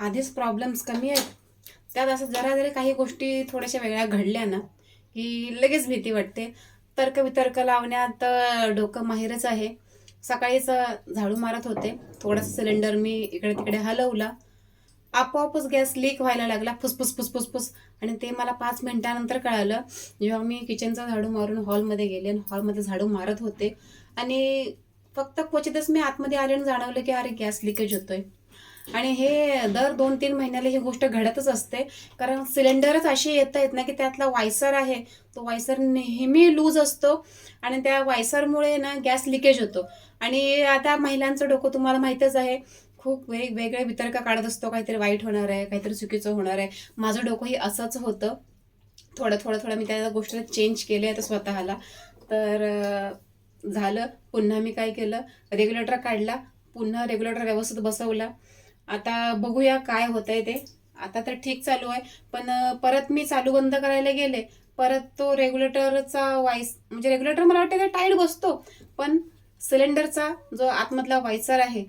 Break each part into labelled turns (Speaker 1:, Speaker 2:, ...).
Speaker 1: आधीच प्रॉब्लेम्स कमी आहेत. त्यात असं जरा जरी काही गोष्टी थोड्याशा वेगळ्या घडल्या ना की लगेच भीती वाटते. तर्क वितर्क लावण्यात डोकं माहीरच आहे. सकाळीच झाडू मारत होते. थोडासा सिलेंडर मी इकडे तिकडे हलवला. आपोआपच गॅस लीक व्हायला लागला. फुसफुस फुसफुस फुस आणि ते मला पाच मिनिटानंतर कळालं. जेव्हा मी किचनचा झाडू मारून हॉलमध्ये गेले आणि हॉलमध्ये झाडू मारत होते. आणि फक्त क्वचितच मी आतमध्ये आले आणि जाणवलं की अरे गॅस लिकेज होतोय. आणि हे दर दोन तीन महिन्याला ही गोष्ट घडतच असते. कारण सिलेंडरच अशी येत आहेत ना की त्यातला वायसर आहे. तो वायसर नेहमी लूज असतो आणि त्या वायसरमुळे ना गॅस लिकेज होतो. आणि आता महिलांचं डोकं तुम्हाला माहीतच आहे. खूप वेगवेगळे वितर्क काढत असतो. काहीतरी वाईट होणार आहे काहीतरी चुकीचं होणार आहे. माझं डोकंही असंच होतं. थोडं थोडं थोडं मी त्या गोष्टीला चेंज केले आता स्वतःला. तर झालं. पुन्हा मी काय केलं? रेग्युलेटर काढला. पुन्हा रेग्युलेटर व्यवस्थित बसवला. आता बघूया काय होतंय ते. आता तर ठीक चालू आहे. पण परत मी चालू बंद करायला गेले. परत तो रेग्युलेटरचा वाईस म्हणजे रेग्युलेटर मला वाटतं ते टाईट बसतो. पण सिलेंडरचा जो आतमधला वायसर आहे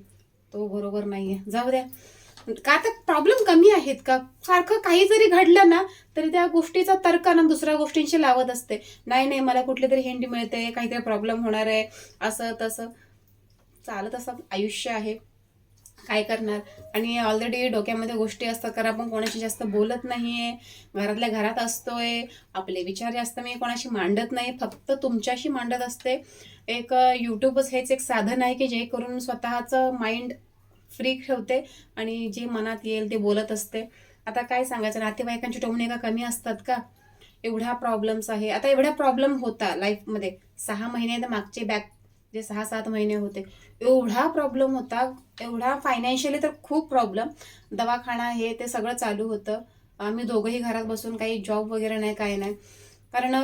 Speaker 1: तो बरोबर नाहीये. जाऊ द्या. का तर प्रॉब्लेम कमी आहेत का? सारखं काही जरी घडलं ना तरी त्या गोष्टीचा तर्क ना दुसऱ्या गोष्टींशी लावत असते. नाही नाही मला कुठली तरी हिंट मिळते काहीतरी प्रॉब्लेम होणार आहे असं तसं. चालत असं आयुष्य आहे. काय करणार? आणि ऑलरेडी डोक्यामध्ये गोष्टी असतात कारण आपण कोणाशी जास्त बोलत नाही आहे घरातल्या घरात असतोय. आपले विचार जास्त मी कोणाशी मांडत नाही फक्त तुमच्याशी मांडत असते. एक यूट्यूबच हेच एक साधन आहे की जे करून स्वतःचं माइंड फ्री ठेवते आणि जे मनात येईल ते बोलत असते. आता काय सांगायचं नातेवाईकांची टोमणे का कमी असतात का? एवढा प्रॉब्लेम्स आहे. आता एवढा प्रॉब्लेम होता लाईफमध्ये सहा महिने तर मागचे बॅक जे सहा सात महिने होते. एवढा प्रॉब्लेम होता एवढा फायनान्शियली तर खूप प्रॉब्लेम दवाखाना हे ते सगळं चालू होतं. आम्ही दोघंही घरात बसून काही जॉब वगैरे नाही काय नाही. कारण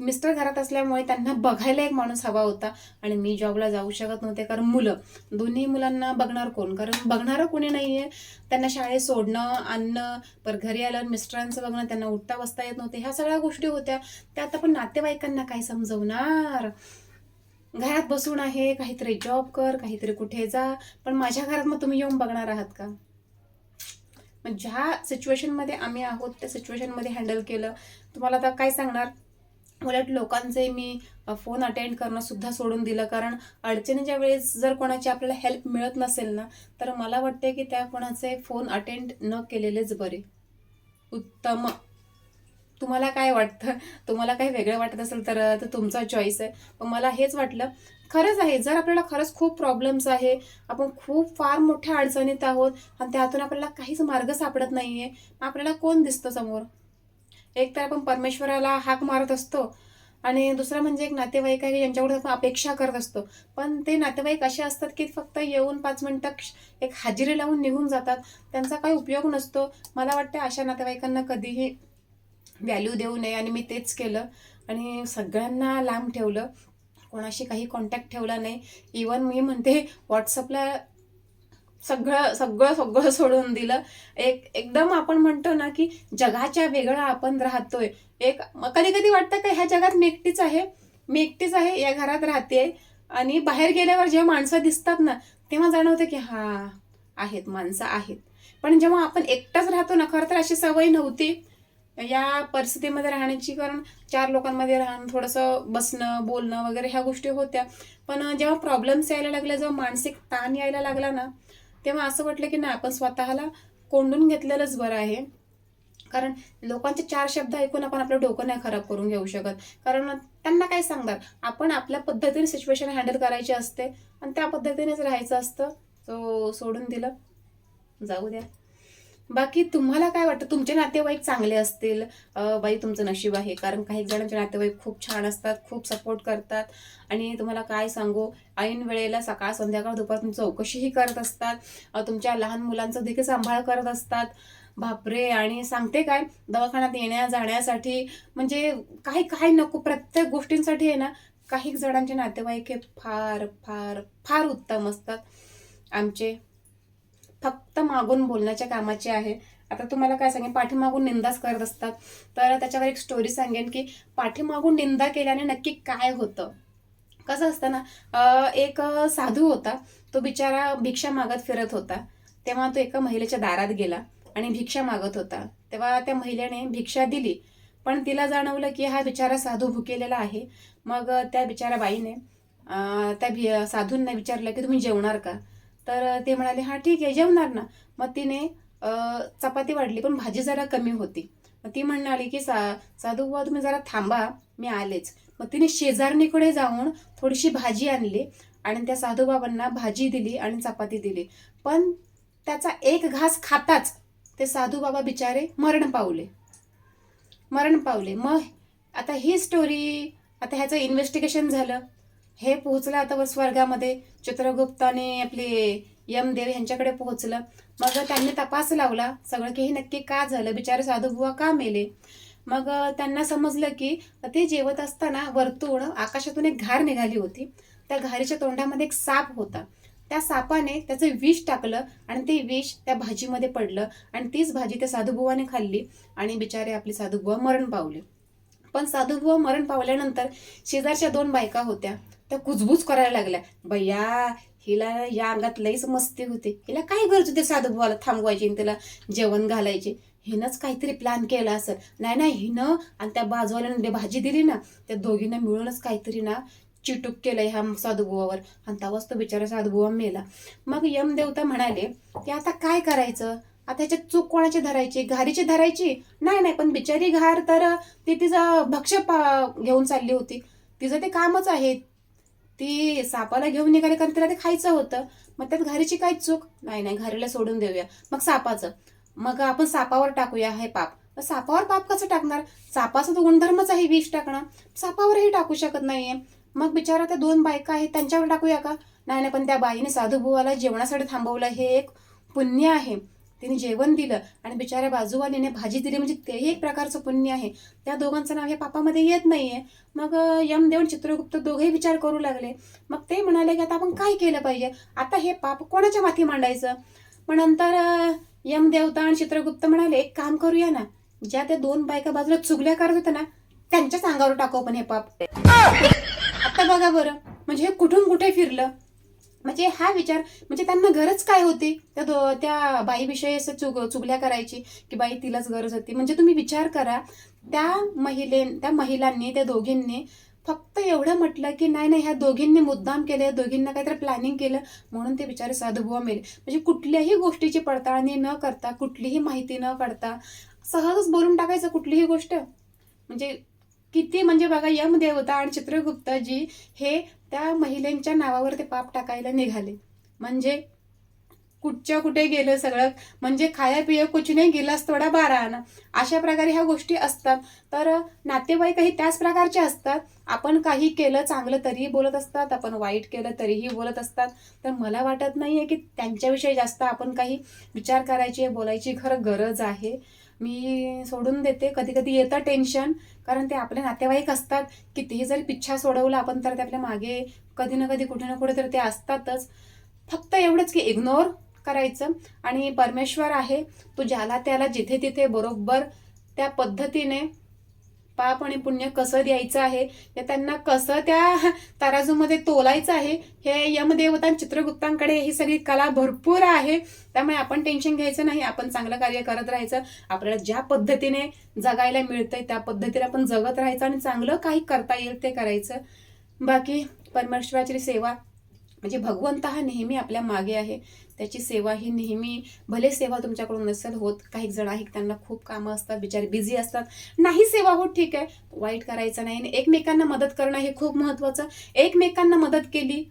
Speaker 1: मिस्टर घरात असल्यामुळे त्यांना बघायला एक माणूस हवा होता. आणि मी जॉबला जाऊ शकत नव्हते कारण मुलं. दोन्ही मुलांना बघणार कोण? कारण बघणारं कोणी आहे त्यांना शाळेत सोडणं आणणं पर घरी आलं मिस्टरांचं बघणं त्यांना उठता बसता येत नव्हते. ह्या सगळ्या गोष्टी होत्या. त्या आता पण नातेवाईकांना काय समजवणार? घरात बसून आहे काहीतरी जॉब कर काहीतरी कुठे जा. पण माझ्या घरात मग तुम्ही येऊन बघणार आहात का? मग ज्या सिच्युएशनमध्ये आम्ही आहोत त्या सिच्युएशनमध्ये हँडल केलं. तुम्हाला आता काय सांगणार? उलट लोकांचे मी फोन अटेंड करणं सुद्धा सोडून दिलं. कारण अडचणीच्या वेळेस जर कोणाची आपल्याला हेल्प मिळत नसेल ना तर मला वाटते की त्या कोणाचे फोन अटेंड न केलेलेच बरे. उत्तम. तुम्हाला काय वाटतं? तुम्हाला काही वेगळं वाटत असेल तर तर तुमचा चॉईस आहे. पण मला हेच वाटलं खरंच आहे जर आपल्याला खरंच खूप प्रॉब्लेम्स आहे आपण खूप फार मोठ्या अडचणीत आहोत आणि त्यातून आपल्याला काहीच मार्ग सापडत नाही मग आपल्याला कोण दिसतं समोर? एक तर आपण परमेश्वराला हाक मारत असतो आणि दुसरं म्हणजे एक नातेवाईक आहे की ज्यांच्याकडून आपण अपेक्षा करत असतो. पण ते नातेवाईक असे असतात की फक्त येऊन पाच मिनटं क्ष- एक हाजिरी लावून निघून जातात. त्यांचा काही उपयोग नसतो. मला वाटतं अशा नातेवाईकांना कधीही व्हॅल्यू देऊ नये आणि मी तेच केलं. आणि सगळ्यांना लांब ठेवलं. कोणाशी काही कॉन्टॅक्ट ठेवला नाही. इवन मी म्हणते व्हॉट्सअपला सगळं सगळं सगळं सोडून दिलं. एक एकदम आपण म्हणतो ना की जगाच्या वेगळा आपण राहतोय. एक कधी कधी वाटतं का ह्या जगात मी एकटीच आहे? मी एकटीच आहे या घरात राहते. आणि बाहेर गेल्यावर जेव्हा माणसं दिसतात ना तेव्हा जाणवतं की हा आहेत माणसं आहेत. पण जेव्हा आपण एकटाच राहतो ना खरं तर अशी सवय नव्हती. या परिस्थितीमध्ये राहण्याची कारण चार लोकांमध्ये राहणं थोडंसं बसणं बोलणं वगैरे ह्या गोष्टी होत्या. पण जेव्हा प्रॉब्लेम्स यायला लागल्या जेव्हा मानसिक ताण यायला लागला ना तेव्हा असं वाटलं की नाही आपण स्वतःला कोंडून घेतलेलंच बरं आहे. कारण लोकांचे चार शब्द ऐकून आपण आपलं डोकं नाही खराब करून घेऊ शकत. कारण त्यांना काय सांगणार? आपण आपल्या पद्धतीने सिच्युएशन हँडल करायची असते आणि त्या पद्धतीनेच राहायचं असतं. सो सोडून दिलं. जाऊ द्या. बाकी तुम्हाला काय वाटतं? तुमचे नातेवाईक चांगले असतील? बाई तुमचं नशीब आहे कारण काही जणांचे नातेवाईक खूप छान असतात खूप सपोर्ट करतात. आणि तुम्हाला काय सांगू? ऐन वेळेला सकाळ संध्याकाळ दुपार तुमची चौकशीही करत असतात. तुमच्या लहान मुलांचं देखील सांभाळ करत असतात. बापरे! आणि सांगते काय? दवाखान्यात येण्या जाण्यासाठी म्हणजे काही काही नको. प्रत्येक गोष्टींसाठी आहे ना काही जणांचे नातेवाईक हे फार फार फार उत्तम असतात. आमचे फक्त मागून बोलण्याच्या कामाचे आहे. आता तुम्हाला काय सांगेन पाठीमागून निंदाच करत असतात. तर त्याच्यावर एक स्टोरी सांगेन की पाठीमागून निंदा केल्याने नक्की काय होतं? कसं असतं ना एक साधू होता तो बिचारा भिक्षा मागत फिरत होता. तेव्हा तो एका महिलेच्या दारात गेला आणि भिक्षा मागत होता. तेव्हा त्या महिलेने भिक्षा दिली. पण तिला जाणवलं की हा बिचारा साधू भुकेलेला आहे. मग त्या बिचारा बाईने त्या भि साधूंना विचारलं की तुम्ही जेवणार का? तर ते म्हणाले हा ठीक आहे जेवणार ना. मग तिने चपाती वाढली पण भाजी जरा कमी होती. मग ती म्हणाली की सा साधू बुवा तुम्ही जरा थांबा मी आलेच. मग तिने शेजारणीकडे जाऊन थोडीशी भाजी आणली आणि त्या साधू बाबांना भाजी दिली आणि चपाती दिली. पण त्याचा एक घास खाताच ते साधू बाबा बिचारे मरण पावले. मरण पावले. मग आता ही स्टोरी आता ह्याचं इन्व्हेस्टिगेशन झालं. हे पोहोचलं आता वर स्वर्गामध्ये चित्रगुप्ताने आपले यमदेव यांच्याकडे पोहोचलं. मग त्यांनी तपास लावला. सगळं की हे नक्की का झालं? बिचारे साधूबुवा का मेले? मग त्यांना समजलं की ते जेवत असताना वरतून आकाशातून एक घार निघाली होती. त्या घारीच्या तोंडामध्ये एक साप होता. त्या सापाने त्याचं विष टाकलं आणि ते विष त्या भाजीमध्ये पडलं आणि तीच भाजी त्या साधुबुवाने खाल्ली आणि बिचारे आपले साधुबुवा मरण पावले. पण साधुबुवा मरण पावल्यानंतर शेजारच्या दोन बायका होत्या. त्या कुजबूज करायला लागल्या. बया हिला या अंगात लईच मस्ती होती. हिला काय गरज होती साधुबुवाला थांबवायची आणि तिला जेवण घालायचे? हिनंच काहीतरी प्लॅन केला असेल. नाही नाही हिनं आणि त्या बाजूवाल्यानं भाजी दिली ना त्या दोघींना मिळूनच काहीतरी ना चिटूक केलंय ह्या साधुबुवावर आणि तवाच तो बिचारा साधुबुवा मेला. मग यमदेवता म्हणाले की आता काय करायचं? आता ह्याच्यात चूक कोणाची धरायची? घारीची धरायची? नाही नाही पण बिचारी घार तर ती तिचं भक्ष पा- घेऊन चालली होती. तिचं ते कामच आहे. ती सापाला घेऊन निघाले कारण तिला ते खायचं होतं. मग त्यात घारीची काहीच चूक? नाही नाही घारीला सोडून देऊया. मग सापाचं. मग आपण सापावर टाकूया हे पाप. मग सापावर पाप कसं टाकणार? सापाचा तो गुणधर्मच आहे विष टाकणं. सापावरही टाकू शकत नाहीये. मग बिचारा त्या दोन बायका आहेत त्यांच्यावर टाकूया का? नाही नाही पण त्या बाईने साधूभुवाला जेवणासाठी थांबवलं हे एक पुण्य आहे. तिने जेवण दिलं आणि बिचाऱ्या बाजूवालीने भाजी दिली. म्हणजे तेही एक प्रकारचं पुण्य आहे. त्या दोघांचं नाव हे पापामध्ये येत नाहीये. मग अं, यमदेव आणि चित्रगुप्त दोघेही विचार करू लागले. मग ते म्हणाले की आता आपण काय केलं पाहिजे? आता हे पाप कोणाच्या माथी मांडायचं? मग नंतर यमदेवता आणि चित्रगुप्त म्हणाले एक काम करूया ना. ज्या त्या दोन बायका बाजूला चुगल्या करत होत्या ना त्यांच्याच अंगावर टाकू आपण हे पाप. आता बघा बरं. म्हणजे हे कुठून कुठे फिरलं? म्हणजे हा विचार म्हणजे त्यांना गरज काय होती? त्या दो त्या बाईविषयी असं चुग चुगल्या करायची की बाई तिलाच गरज होती. म्हणजे तुम्ही विचार करा त्या महिले त्या महिलांनी त्या दोघींनी फक्त एवढं म्हटलं की नाही नाही ह्या दोघींनी मुद्दाम केलं दोघींना काहीतरी प्लॅनिंग केलं म्हणून ते बिचारे साधुबुवा मेले. म्हणजे कुठल्याही गोष्टीची पडताळणी न करता कुठलीही माहिती न काढता सहजच बोलून टाकायचं कुठलीही गोष्ट. म्हणजे किती म्हणजे बघा यमदेवता आणि चित्रगुप्ताजी हे त्या महिलेंच्या नावावर ते पाप टाकायला निघाले. म्हणजे कुठच्या कुठे गेलं सगळं? म्हणजे खाया पिया कुछ नाही गेलास थोडा बारा आणा अशा प्रकारे ह्या गोष्टी असतात. तर नातेवाईकही त्याच प्रकारचे असतात. आपण काही केलं चांगलं तरीही बोलत असतात. आपण वाईट केलं तरीही बोलत असतात. तर मला वाटत नाहीये की त्यांच्याविषयी जास्त आपण काही विचार करायची बोलायची खरं गरज आहे. मी सोडून देते. कधी कधी येतं टेन्शन कारण ते आपले नातेवाईक असतात. कितीही जरी पिच्छा सोडवला आपण तर ते आपल्या मागे कधी ना कधी कुठे ना कुठे तर ते असतातच. फक्त एवढंच की इग्नोर करायचं. आणि परमेश्वर आहे. तो ज्याला त्याला जिथे तिथे बरोबर त्या पद्धतीने पाप आणि पुण्य कसं द्यायचं आहे? या त्यांना कसं त्या तराजूमध्ये तोलायचं आहे? हे यमदेवता चित्रगुप्तांकडे ही सगळी कला भरपूर आहे. त्यामुळे आपण टेन्शन घ्यायचं नाही. आपण चांगलं कार्य करत राहायचं. आपल्याला ज्या पद्धतीने जगायला मिळतंय त्या पद्धतीने आपण जगत राहायचं आणि चांगलं काही करता येईल ते करायचं. बाकी परमेश्वराची सेवा म्हणजे भगवंत हा नेहमी आपल्या मागे आहे. त्याची सेवा ही नेहमी भले सेवा तुमच्याकडून नसेल होत काही जण आहेत त्यांना खूप कामं असतात बिचारे बिझी असतात. नाही सेवा होत ठीक आहे. वाईट करायचं नाही आणि एकमेकांना मदत करणं हे खूप महत्वाचं. एकमेकांना मदत केली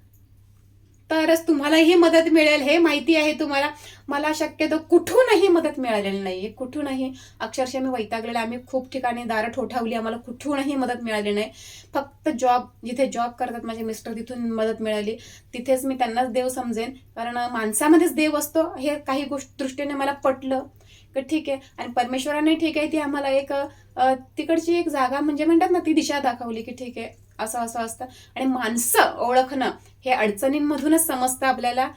Speaker 1: तरच तुम्हालाही मदत मिळेल हे माहिती आहे तुम्हाला. मला शक्यतो कुठूनही मदत मिळालेली नाही कुठूनही. अक्षरशः मी वैतागलेले आम्ही खूप ठिकाणी दारं ठोठावली आम्हाला कुठूनही मदत मिळाली नाही. फक्त जॉब जिथे जॉब करतात माझे मिस्टर तिथून मदत मिळाली. तिथेच मी त्यांनाच देव समजेन. कारण माणसामध्येच देव असतो हे काही गोष्ट दृष्टीने मला पटलं की ठीक आहे. आणि परमेश्वराने ठीक आहे ती आम्हाला एक तिकडची एक जागा म्हणजे म्हणतात ना ती दिशा दाखवली की ठीक आहे. असं असं असतं. आणि माणसं ओळखणं हे अडचणींमधूनच समजतं आपल्याला.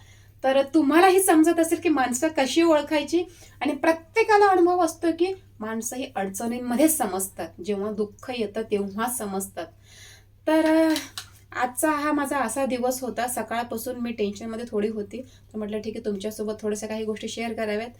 Speaker 1: तर तुम्हालाही समजत असेल की माणसं कशी ओळखायची? आणि प्रत्येकाला अनुभव असतो की माणसं ही अडचणींमध्येच समजतात. जेव्हा दुःख येतं तेव्हा समजतात. तर आजचा हा माझा असा दिवस होता. सकाळपासून मी टेन्शनमध्ये थोडी होती. तर म्हटलं ठीक आहे तुमच्यासोबत थोड्याशा काही गोष्टी शेअर कराव्यात.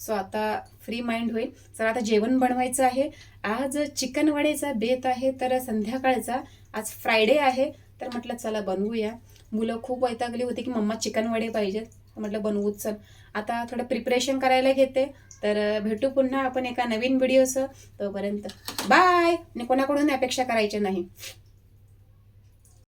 Speaker 1: सो आता फ्री माइंड होईल. चला आता जेवण बनवायचं आहे. आज चिकन वडेचा बेत आहे तर संध्याकाळचा. आज फ्रायडे आहे तर म्हटलं चला बनवूया. मुलं खूप वैतागली होती की मम्मा चिकन वडे पाहिजेत. म्हटलं बनवूच चल. आता थोडं प्रिपरेशन करायला घेते. तर भेटू पुन्हा आपण एका नवीन व्हिडिओचं तोपर्यंत. बाय आणि कोणाकडून अपेक्षा करायची नाही.